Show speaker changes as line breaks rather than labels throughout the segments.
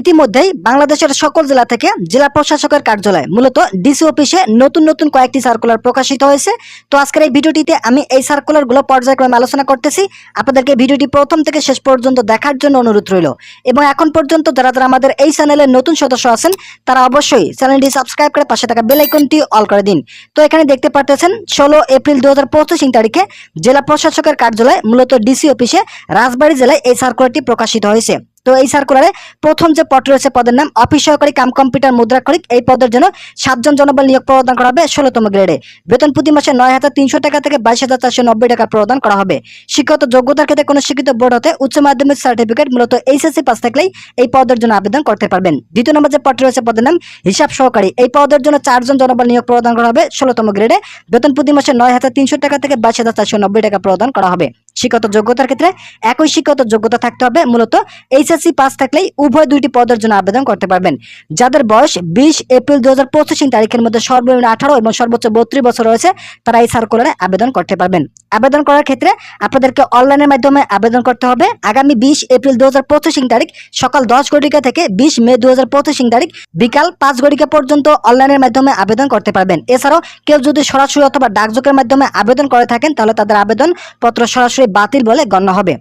ইতিমধ্যেই বাংলাদেশের সকল জেলা থেকে জেলা প্রশাসকের কার্যালয়, মূলত ডিসি অফিসে নতুন নতুন কয়েকটি সার্কুলার প্রকাশিত হয়েছে। তো আজকের এই ভিডিওটিতে আমি এই সার্কুলারগুলো পর্যায়ক্রমে আলোচনা করতেছি। আপনাদেরকে ভিডিওটি প্রথম থেকে শেষ পর্যন্ত দেখার জন্য অনুরোধ রইল। এবং এখন পর্যন্ত যারা যারা আমাদের এই চ্যানেলের নতুন সদস্য আছেন, তারা অবশ্যই চ্যানেলটি সাবস্ক্রাইব করে পাশে থাকা বেল আইকনটি অল করে দিন। তো এখানে দেখতে পারতেছেন, ষোলো এপ্রিল দু হাজার পঁচিশ তারিখে জেলা প্রশাসকের কার্যালয়, মূলত ডিসি অফিসে রাজবাড়ী জেলায় এই সার্কুলারটি প্রকাশিত হয়েছে। তো এই সার্কুলারে প্রথম যে পদ রয়েছে পদের নাম, অফিস সহকারী কাম কম্পিউটার মুদ্রাক্ষরিক এই পদের জন্য সাতজন জনবল নিয়োগ প্রদান করা হবে ষোলোতম গ্রেডে বেতন প্রতি মাসে নয় হাজার তিনশো টাকা থেকে বাইশ হাজার চারশো নব্বই টাকা প্রদান করা হবে। শিক্ষাগত যোগ্যতার ক্ষেত্রে কোনো শিক্ষিত বোর্ড হতে উচ্চ মাধ্যমিক সার্টিফিকেট মূলত এইচএসসি পাস থাকলেই এই পদের জন্য আবেদন করতে পারবেন। দ্বিতীয় নম্বর যে পদ রয়েছে পদের নাম, হিসাব সহকারী। এই পদের জন্য চারজন জনবল নিয়োগ প্রদান করা হবে ষোলোতম গ্রেডে বেতন প্রতি মাসে নয় হাজার তিনশো টাকা থেকে বাইশ হাজার চারশো নব্বই টাকা প্রদান করা হবে। শিক্ষাগত যোগ্যতার ক্ষেত্রে একই শিক্ষাগত যোগ্যতা থাকতে হবে। মূলত এইচএসসি পাস থাকলেই উভয় দুইটি পদের জন্য আবেদন করতে পারবেন। যাদের বয়স বিশ এপ্রিল দু হাজার পঁচিশ তারিখের মধ্যে সর্বনিম্ন আঠারো এবং সর্বোচ্চ বত্রিশ বছর রয়েছে, তারা এই সার্কুলারে আবেদন করতে পারবেন। আবেদন করার ক্ষেত্রে আপনাদেরকে অনলাইনের মাধ্যমে আবেদন করতে হবে। আগামী বিশ এপ্রিল দু হাজার পঁচিশ তারিখ সকাল দশ ঘটিকা থেকে বিশ মে দু হাজার পঁচিশ তারিখ বিকাল পাঁচ ঘটিকা পর্যন্ত অনলাইনের মাধ্যমে আবেদন করতে পারবেন। এছাড়াও কেউ যদি সরাসরি অথবা ডাকযোগের মাধ্যমে আবেদন করে থাকেন, তাহলে তাদের আবেদন পত্র সরাসরি বাতিল বলে গণ্য হবে।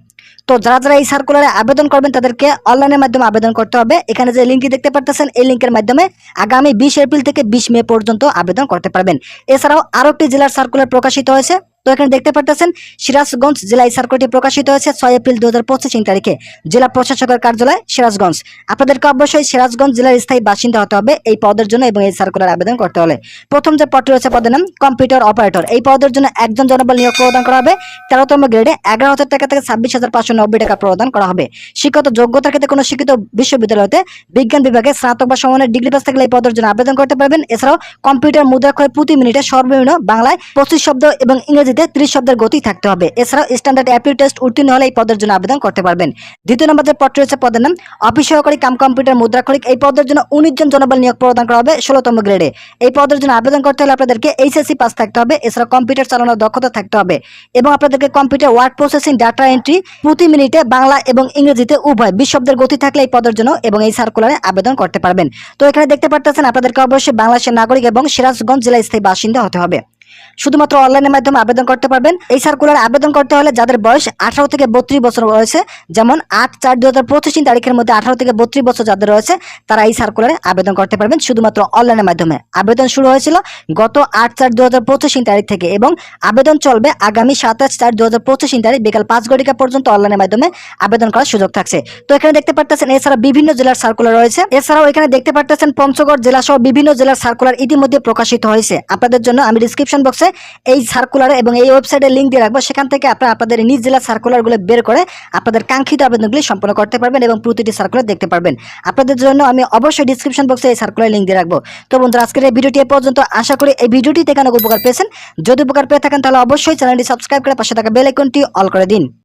তো যারা যারা এই সার্কুলারে আবেদন করবেন, তাদেরকে অনলাইনের মাধ্যমে আবেদন করতে হবে। এখানে যে লিঙ্কটি দেখতে পারতেছেন, এই লিঙ্কের মাধ্যমে আগামী বিশ এপ্রিল থেকে বিশ মে পর্যন্ত আবেদন করতে পারবেন। এছাড়াও আরও একটি জেলার সার্কুলার প্রকাশিত হয়েছে তো এখানে দেখতে পারতেছেন, সিরাজগঞ্জ জেলায় সার্কুলারটি প্রকাশিত হয়েছে ছয় এপ্রিল দু হাজার পঁচিশ তারিখে। জেলা প্রশাসকের কার্যালয় সিরাজগঞ্জ। আপনাদেরকে অবশ্যই সিরাজগঞ্জ জেলার স্থায়ী বাসিন্দা হতে হবে এই পদের জন্য এবং এই সার্কুলার আবেদন করতে হলে। প্রথম যে পদটি রয়েছে পদের নাম, কম্পিউটার অপারেটর। এই পদের জন্য একজন জনবল নিয়োগ প্রদান করা হবে। তেরোতম গ্রেডে এগারো হাজার টাকা থেকে ছাব্বিশ হাজার পাঁচশো নব্বই টাকা প্রদান করা হবে। শিক্ষত যোগ্যতার ক্ষেত্রে কোনো শিক্ষিত বিশ্ববিদ্যালয়তে বিজ্ঞান বিভাগে স্নাতক বা সমানের ডিগ্রি পাস থাকলে এই পদের জন্য আবেদন করতে পারবেন। এছাড়াও কম্পিউটার মুদ্রাক্ষর প্রতি মিনিটে সর্বনিম্ন বাংলায় পঁচিশ শব্দ এবং ইংরেজিতে ত্রিশ শব্দের গতি থাকতে হবে। এছাড়াও স্ট্যান্ডার্ড অ্যাপিউড টেস্ট উত্তীর্ণ হলে এই পদের জন্য আবেদন করতে পারবেন। দ্বিতীয় নম্বর যে পদ রয়েছে, পদের নাম অফিস সহকারী কাম কম্পিউটার মুদ্রাক্ষরিক। এই পদের জন্য উনিশ জন জনবল নিয়োগ প্রদান করা হবে ষোলোতম গ্রেডে। এই পদের জন্য আবেদন করতে হলে আপনাদেরকে এইচএসসি পাস থাকতে হবে। এছাড়া কম্পিউটার চালানোর দক্ষতা থাকতে হবে। এবং আপনাদেরকে computer word processing, data entry প্রতি মিনিটে বাংলা এবং ইংরেজিতে উভয় বিশ শব্দের গতি থাকলে এই পদের জন্য এবং এই সার্কুলারে আবেদন করতে পারবেন। তো এখানে দেখতে পারতেছেন, আপনাদেরকে অবশ্যই বাংলাদেশের নাগরিক এবং সিরাজগঞ্জ জেলায় স্থায়ী বাসিন্দা হতে হবে। শুধুমাত্র অনলাইনের মাধ্যমে আবেদন করতে পারবেন। এই সার্কুলার আবেদন করতে হলে যাদের বয়স আঠারো থেকে বত্রিশ বছর রয়েছে, যেমন আট চার দু হাজার পঁচিশ তারিখের মধ্যে আঠারো থেকে বত্রিশ বছর যাদের রয়েছে, তারা এই সার্কুলারে আবেদন করতে পারবেন শুধুমাত্র অনলাইনের মাধ্যমে। আবেদন শুরু হয়েছিল গত আট চার দু হাজার পঁচিশ তারিখ থেকে এবং আবেদন চলবে আগামী সাতাশ চার দু হাজার পঁচিশ তারিখ বিকাল পাঁচ ঘটিকা পর্যন্ত অনলাইনের মাধ্যমে আবেদন করার সুযোগ থাকছে। তো এখানে দেখতে পারতেছেন, এছাড়া বিভিন্ন জেলার সার্কুলার রয়েছে। এছাড়াও এখানে দেখতে পারতেছেন পঞ্চগড় জেলা সহ বিভিন্ন জেলার সার্কুলার ইতিমধ্যে প্রকাশিত হয়েছে। আপনাদের জন্য আমি ডিসক্রিপশন বক্সে এই সার্কুলার এবং এই ওয়েবসাইটের লিঙ্ক দিয়ে রাখব। সেখান থেকে আপনারা আপনাদের নিজ জেলার সার্কুলারগুলো বের করে আপনাদের কাঙ্ক্ষিত আবেদনগুলি সম্পন্ন করতে পারবেন এবং প্রতিটি সার্কুলার দেখতে পারবেন। আপনাদের জন্য আমি অবশ্যই ডিসক্রিপশন বক্সে এই সার্কুলার লিঙ্ক দিয়ে রাখব। তো বন্ধুরা, আজকের এই ভিডিওটি এ পর্যন্ত। আশা করি এই ভিডিওটি থেকে অনেক উপকার পেয়েছেন। যদি উপকার পেয়ে থাকেন তাহলে অবশ্যই চ্যানেলটি সাবস্ক্রাইব করে পাশে থাকা বেল আইকনটি অল করে দিন।